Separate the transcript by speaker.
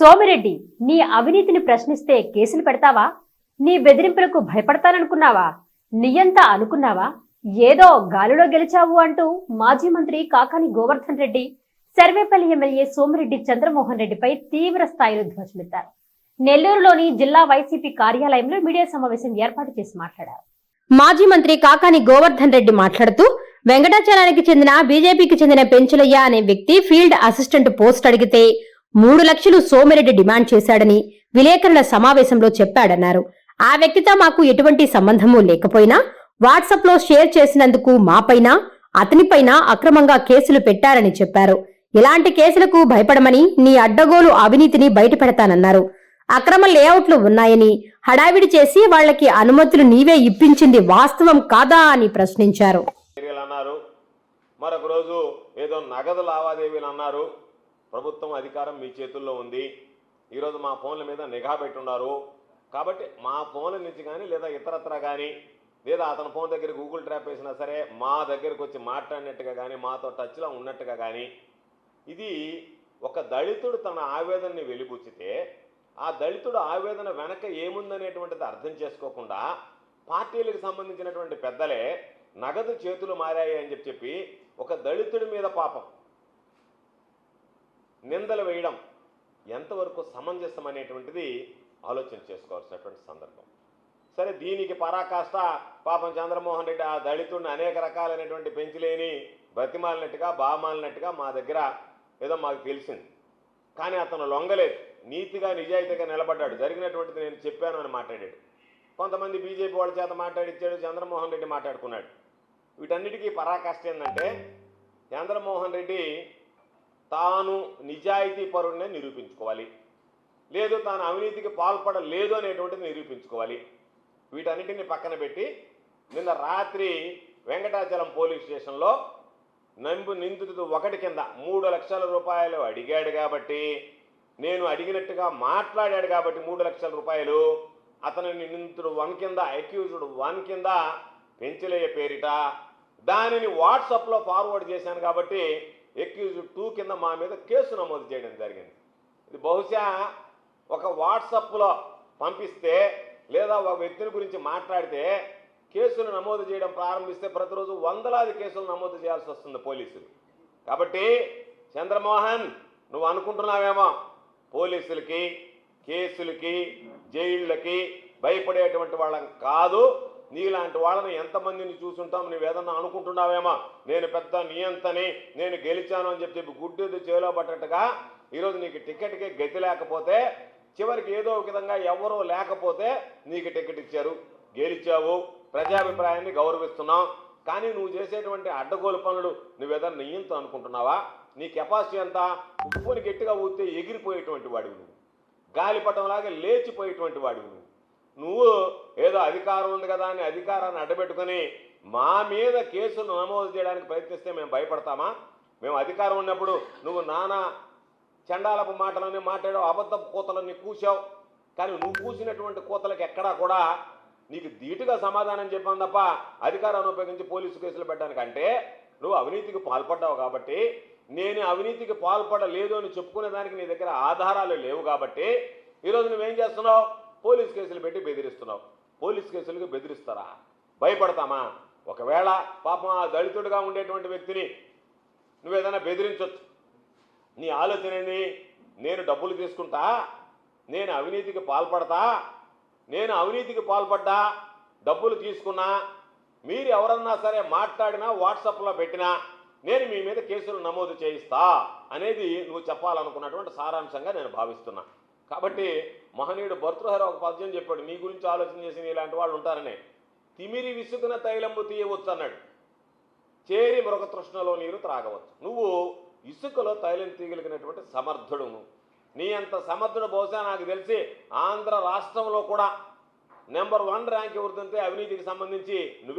Speaker 1: సోమిరెడ్డి నీ అవినీతిని ప్రశ్నిస్తే కేసులు పెడతావా? నీ బెదిరింపులకు భయపడతాననుకున్నావా? నీయంతా అనుకున్నావా? ఏదో గాలిలో గెలిచావు అంటూ మాజీ మంత్రి కాకాని గోవర్ధన్ రెడ్డి సర్వేపల్లి ఎమ్మెల్యే సోమిరెడ్డి చంద్రమోహన్ రెడ్డిపై తీవ్ర స్థాయిలో ధ్వజమెత్తారు. నెల్లూరులోని జిల్లా వైసీపీ కార్యాలయంలో మీడియా సమావేశం ఏర్పాటు చేసి మాట్లాడారు. మాజీ మంత్రి కాకాని గోవర్ధన్ రెడ్డి మాట్లాడుతూ వెంకటాచలానికి చెందిన బీజేపీకి చెందిన పెంచులయ్య అనే వ్యక్తి ఫీల్డ్ అసిస్టెంట్ పోస్ట్ అడిగితే మూడు లక్షలు సోమిరెడ్డి డిమాండ్ చేశాడని విలేకరుల సమావేశంలో చెప్పాడన్నారు. ఆ వ్యక్తితో మాకు ఎటువంటి సంబంధము లేకపోయినా వాట్సాప్లో షేర్ చేసినందుకు మాపైన అతనిపైన అక్రమంగా కేసులు పెట్టారని చెప్పారు. ఇలాంటి కేసులకు భయపడమని నీ అడ్డగోలు అవినీతిని బయటపెడతానన్నారు. అక్రమ లేఅవుట్లు ఉన్నాయని హడావిడి చేసి వాళ్ళకి అనుమతులు నీవే ఇప్పించింది వాస్తవం కాదా అని ప్రశ్నించారు.
Speaker 2: మరొక రోజు ఏదో నగదు లావాదేవీలు అన్నారు. ప్రభుత్వం అధికారం మీ చేతుల్లో ఉంది. ఈరోజు మా ఫోన్ల మీద నిఘా పెట్టున్నారు. కాబట్టి మా ఫోన్ల నుంచి కానీ లేదా ఇతరత్ర కానీ లేదా అతని ఫోన్ దగ్గర గూగుల్ ట్రాప్ వేసినా సరే మా దగ్గరకు వచ్చి మాట్లాడినట్టుగా కానీ మాతో టచ్లో ఉన్నట్టుగా కానీ ఇది ఒక దళితుడు తన ఆవేదనని వెలిబుచ్చితే ఆ దళితుడు ఆవేదన వెనక ఏముందనేటువంటిది అర్థం చేసుకోకుండా పార్టీలకు సంబంధించినటువంటి పెద్దలే నగదు చేతులు మారాయి అని చెప్పి చెప్పి ఒక దళితుడి మీద పాపం నిందలు వేయడం ఎంతవరకు సమంజసం అనేటువంటిది ఆలోచన చేసుకోవాల్సినటువంటి సందర్భం. సరే దీనికి పరాకాష్ట పాపం చంద్రమోహన్ రెడ్డి ఆ దళితుడిని అనేక రకాలైనటువంటి పెంచిలేని బ్రతిమాలినట్టుగా బామాలినట్టుగా మా దగ్గర ఏదో మాకు తెలిసింది. కానీ అతను లొంగలేదు. నీతిగా నిజాయితీగా నిలబడ్డాడు. జరిగినటువంటిది నేను చెప్పాను అని మాట్లాడాడు. కొంతమంది బీజేపీ వాళ్ళ చేత మాట్లాడిచ్చాడు చంద్రమోహన్ రెడ్డి మాట్లాడుకున్నాడు. వీటన్నిటికీ పరాకాష్ట ఏంటంటే చంద్రమోహన్ రెడ్డి తాను నిజాయితీ పరుడినే నిరూపించుకోవాలి. లేదు తాను అవినీతికి పాల్పడలేదు అనేటువంటిది నిరూపించుకోవాలి. వీటన్నిటిని పక్కన పెట్టి నిన్న రాత్రి వెంకటాచలం పోలీస్ స్టేషన్లో నంబు నిందితుడు ఒకటి కింద మూడు లక్షల రూపాయలు అడిగాడు కాబట్టి నేను అడిగినట్టుగా మాట్లాడాడు కాబట్టి మూడు లక్షల రూపాయలు. అతనిని నిందితుడు వన్ కింద అక్యూజ్డ్ వన్ కింద పెంచలేయ పేరిట. దానిని వాట్సాప్లో ఫార్వర్డ్ చేశాను కాబట్టి ఎక్యూజ్డ్ కింద మా మీద కేసు నమోదు చేయడం జరిగింది. ఇది బహుశా ఒక వాట్సప్లో పంపిస్తే లేదా ఒక వ్యక్తిని గురించి మాట్లాడితే కేసులు నమోదు చేయడం ప్రారంభిస్తే ప్రతిరోజు వందలాది కేసులు నమోదు చేయాల్సి వస్తుంది పోలీసులు. కాబట్టి చంద్రమోహన్ నువ్వు అనుకుంటున్నావేమో? పోలీసులకి కేసులకి జైళ్ళకి భయపడేటువంటి వాళ్ళం కాదు. నీలాంటి వాళ్ళని ఎంతమందిని చూసుంటాం నువ్వు ఏదన్నా అనుకుంటున్నావేమో? నేను పెద్ద నియంతని నేను గెలిచాను అని చెప్పి గుడ్డు చేలో పట్టట్టుగా ఈరోజు నీకు టికెట్కి గతి లేకపోతే చివరికి ఏదో ఒక విధంగా ఎవరో లేకపోతే నీకు టికెట్ ఇచ్చారు. గెలిచావు. ప్రజాభిప్రాయాన్ని గౌరవిస్తున్నాం. కానీ నువ్వు చేసేటువంటి అడ్డగోలు పనులు నువ్వేదన్నా నియంతో అనుకుంటున్నావా? నీ కెపాసిటీ ఎంత? ఉప్పుని గట్టిగా ఊతే ఎగిరిపోయేటువంటి వాడివి నువ్వు. గాలిపటంలాగా లేచిపోయేటువంటి వాడివి నువ్వు. నువ్వు ఏదో అధికారం ఉంది కదా అని అధికారాన్ని అడ్డబెట్టుకుని మా మీద కేసులు నమోదు చేయడానికి ప్రయత్నిస్తే మేము భయపడతామా? మేము అధికారం ఉన్నప్పుడు నువ్వు నానా చండాలపు మాటలన్నీ మాట్లాడావు అబద్ధపు కూతలన్నీ కూసావు కానీ నువ్వు కూసినటువంటి కూతలకు ఎక్కడా కూడా నీకు ధీటుగా సమాధానం చెప్పాను తప్ప అధికారాన్ని ఉపయోగించి పోలీసు కేసులు పెట్టడానికి అంటే నువ్వు అవినీతికి పాల్పడ్డావు కాబట్టి నేను అవినీతికి పాల్పడలేదు అని చెప్పుకునే దానికి నీ దగ్గర ఆధారాలు లేవు కాబట్టి ఈరోజు నువ్వేం చేస్తున్నావు? పోలీస్ కేసులు పెట్టి బెదిరిస్తున్నావు. పోలీస్ కేసులకు బెదిరిస్తారా? భయపడతామా? ఒకవేళ పాపం ఆ దళితుడిగా ఉండేటువంటి వ్యక్తిని నువ్వేదైనా బెదిరించవచ్చు నీ ఆలోచన ఏంది? నేను డబ్బులు తీసుకుంటా? నేను అవినీతికి పాల్పడతా? నేను అవినీతికి పాల్పడ్డా? డబ్బులు తీసుకున్నా? మీరు ఎవరన్నా సరే మాట్లాడినా వాట్సాప్లో పెట్టినా నేను మీ మీద కేసులు నమోదు చేయిస్తా అనేది నువ్వు చెప్పాలనుకున్నటువంటి సారాంశంగా నేను భావిస్తున్నా. కాబట్టి మహనీయుడు భర్తృహరి ఒక పద్యం చెప్పాడు నీ గురించి ఆలోచన చేసిన ఇలాంటి వాళ్ళు ఉంటారనే. తిమిరి విసుకున తైలంబు తీయవచ్చు అన్నాడు చేరి మరొక తృష్ణలో నీరు త్రాగవచ్చు. నువ్వు ఇసుకలో తైలం తీయగలిగినటువంటి సమర్థుడు నువ్వు. నీ అంత సమర్థుడు బహుశా నాకు తెలిసి ఆంధ్ర రాష్ట్రంలో కూడా నెంబర్ వన్ ర్యాంక్ ఎవరిదంటే అవినీతికి సంబంధించి నువ్వు